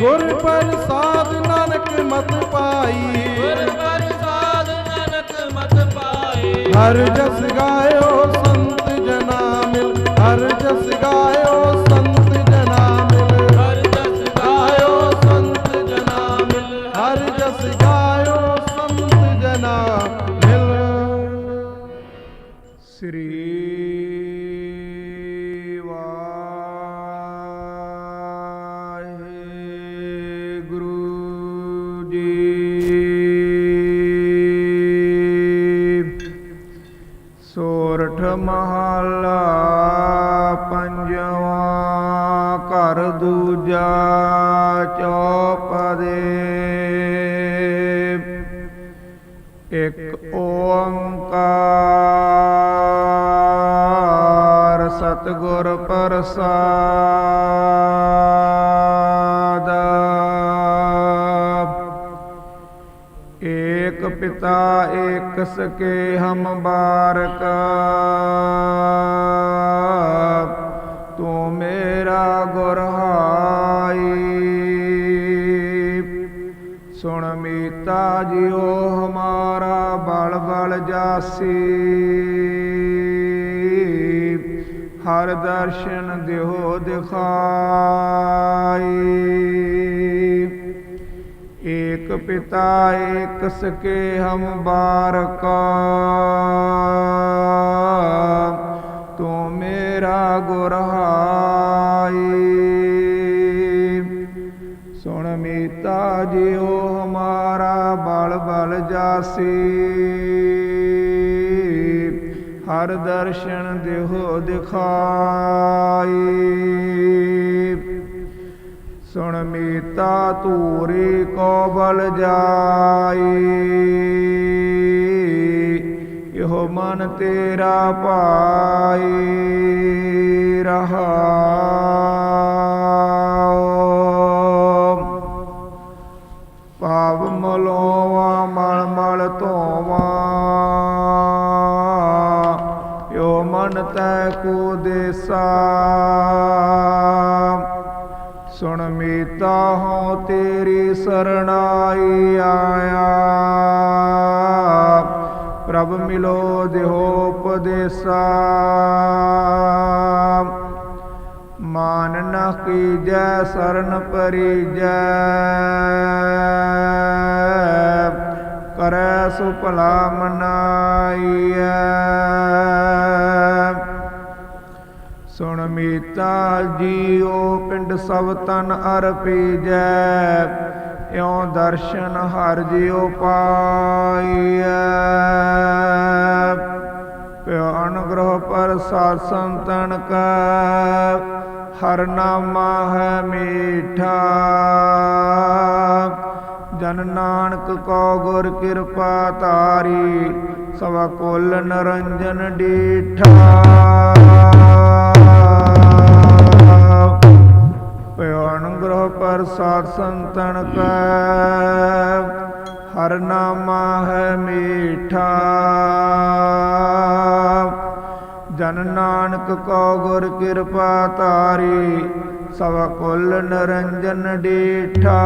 ਗੁਰ ਪ੍ਰਸਾਦ ਨਾਨਕ ਮਤ ਪਾਈ। ਗੁਰ ਪ੍ਰਸਾਦ ਨਾਨਕ ਮਤ ਪਾਏ ਹਰ ਜਸ ਗਾਇਓ ਹਰ ਜਸ ਗਾਇਓ ਸੰਤ ਜਨਾ ਮਿਲ। ਸ੍ਰੀ ਵਾਹਿਗੁਰੂ ਜੀ। ਸੋਰਠ ਮਹਲਾ ਪੰਜਵਾ ਘਰ ਦੂਜਾ ਚੌਪਦੇ। ਇਕ ਓੰਕਾਰ ਸਤਿਗੁਰ ਪ੍ਰਸਾਦ। ਏਕ ਪਿਤਾ ਏਕ ਸਕੇ ਹਮ ਬਾਰਕ। ਤੂੰ ਮੇਰਾ ਗੁਰ ਮੀਤਾ ਜਿਉ ਹਮਾਰਾ ਬਲ ਬਲ ਜਾਸੀ। ਹਰ ਦਰਸ਼ਨ ਦਿਓ ਦਿਖਾਈ। ਏਕ ਪਿਤਾ ਏਕ ਸਕੇ ਹਮ ਬਾਰਕਾ। ਤੂੰ ਮੇਰਾ ਜਿਉ ਬਲ ਬਲ ਜਾਸੀ। ਹਰ ਦਰਸ਼ਨ ਦੇਹੋ ਦਿਖਾਈ। ਸੁਣ ਮੀਤਾ ਤੂਰੀ ਕੋ ਬਲ ਜਾਈ। ਇਹੋ ਮਨ ਤੇਰਾ ਪਾਈ ਰਹਾਉ ਯੋ ਮਨ ਤੈ ਕੋ ਦੇਸਾ। ਸੁਣ ਮੀਤਾ ਹਉ ਤੇਰੀ ਸਰਣਾਈ ਆਇਆ। ਪ੍ਰਭ ਮਿਲੋ ਦਿਹੋ ਮਾਨ ਨ ਕੀਜੈ ਸਰਨ ਪਰੀਜੈ। ਕਰੈ ਸੁ ਭਲਾ ਮਨਾਈਐ। ਸੁਣ ਮੀਤਾ ਜੀਉ ਪਿੰਡ ਸਭ ਤਨ ਅਰਪੀਜੈ ਇਉ ਦਰਸ਼ਨ ਹਰ ਜਿਉ ਪਾਈਐ। ਪਿਓ ਅਨੁਗ੍ਰਹ ਪ੍ਰਸਾਦ ਸੰਤਨ ਕੈ, ਹਰ ਨਾਮਾ ਹੈ ਮੀਠਾ। ਜਨ ਨਾਨਕ ਕੋ ਗੁਰ ਕਿਰਪਾ ਤਾਰੀ ਸਵਾ ਕੁਲ ਨਰੰਜਨ ਡੀਠਾ। ਪਿਓ ਅਨੁਗ੍ਰਹ ਪ੍ਰਸਾਦ ਸੰਤਨ ਕੈ, ਹਰ ਨਾਮਾ ਹੈ ਮੀਠਾ। ਜਨ ਨਾਨਕ ਕੋ ਗੁਰ ਕਿਰਪਾ ਤਾਰੀ ਸਭ ਕੁਲ ਨਰੰਜਨ ਡੀਠਾ।